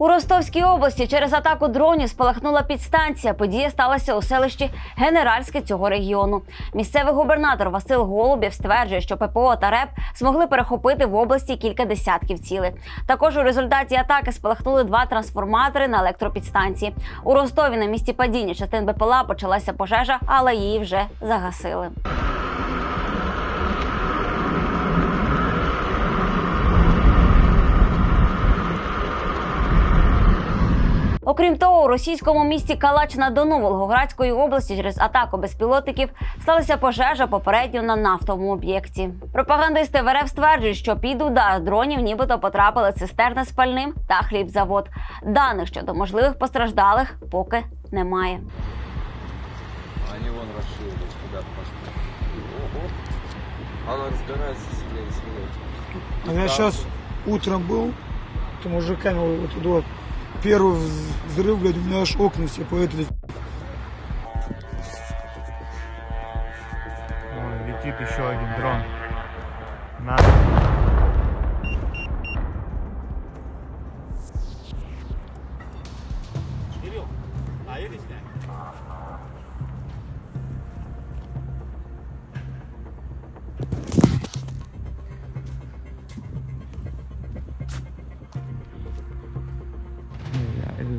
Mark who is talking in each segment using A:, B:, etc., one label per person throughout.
A: У Ростовській області через атаку дронів спалахнула підстанція. Подія сталася у селищі Генеральське цього регіону. Місцевий губернатор Васил Голубєв стверджує, що ППО та РЕП змогли перехопити в області кілька десятків цілей. Також у результаті атаки спалахнули два трансформатори на електропідстанції. У Ростові на місці падіння частин БПЛА почалася пожежа, але її вже загасили. Окрім того, у російському місті Калач на Дону Волгоградської області через атаку безпілотників сталася пожежа попередньо на нафтовому об'єкті. Пропагандисти в РФ стверджують, що під удар дронів нібито потрапили цистерни з пальним та хлібзавод. Даних щодо можливих постраждалих поки немає.
B: Они вон расширились, куда-то пошли. Ого. Она разгорается сильнее и сильнее.
C: А я сейчас утром был, там мужиками вот туда. Первый вз- взрыв, блядь, у меня аж окна все поэтли.
D: Ой, летит еще один дрон.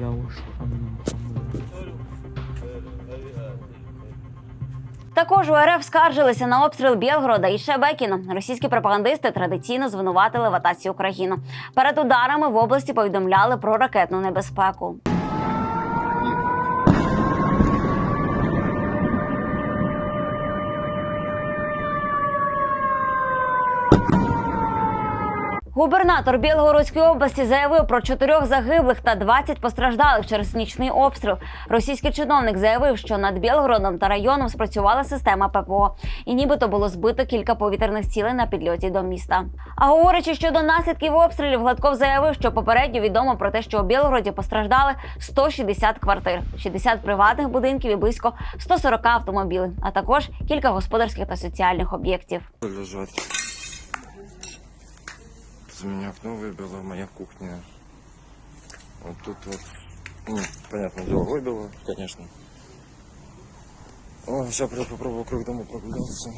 D: Из-за уж
A: Також у РФ скаржилися на обстріл Білгорода і Шебекіна. Російські пропагандисти традиційно звинуватили в атаці Україну. Перед ударами в області повідомляли про ракетну небезпеку. Губернатор Білгородської області заявив про чотирьох загиблих та 20 постраждалих через нічний обстріл. Російський чиновник заявив, що над Білгородом та районом спрацювала система ППО, і нібито було збито кілька повітряних цілей на підльоті до міста. А говорячи щодо наслідків обстрілів, Гладков заявив, що попередньо відомо про те, що у Білгороді постраждали 160 квартир, 60 приватних будинків і близько 140 автомобілів, а також кілька господарських та соціальних об'єктів.
B: За меня окно выбило, моя кухня. Вот тут вот. Ну, понятное дело, выбило, конечно. О, сейчас попробую круг дома прогулялся.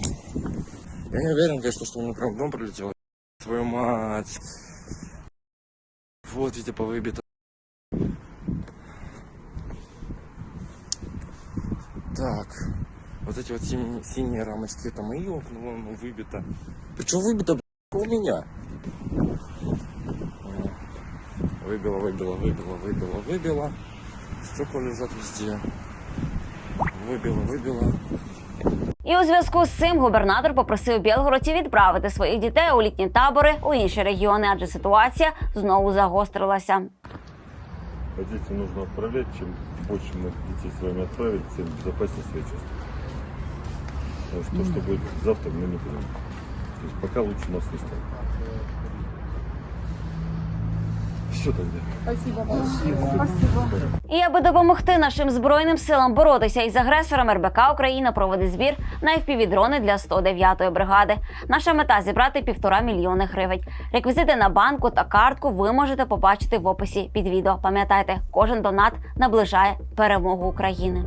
B: Я не уверен, конечно, что у меня в дом прилетело. Твою мать. Вот, видите, повыбито. Так. Вот эти вот синие, синие рамочки, это мои окна, вон выбито. Причем выбито, б***ь, у меня. Выбило, выбило, выбило, выбило, выбило. Стекла лежат везде. Выбило, выбило.
A: І у зв'язку з цим губернатор попросив білгородців відправити своїх дітей у літні табори у інші регіони, адже ситуація знову загострилася.
E: А детям нужно отправлять, чем больше мы детей с вами отправить, тем безопаснее себя чувствуем. Потому что то, что будет завтра, мы не знаем. То есть пока лучше нас не станет. Все тогда.
A: І аби допомогти нашим збройним силам боротися із агресором, РБК Україна проводить збір на FPV-дрони для 109-ї бригади. Наша мета зібрати півтора мільйони гривень. Реквізити на банку та картку ви можете побачити в описі під відео. Пам'ятайте, кожен донат наближає перемогу України.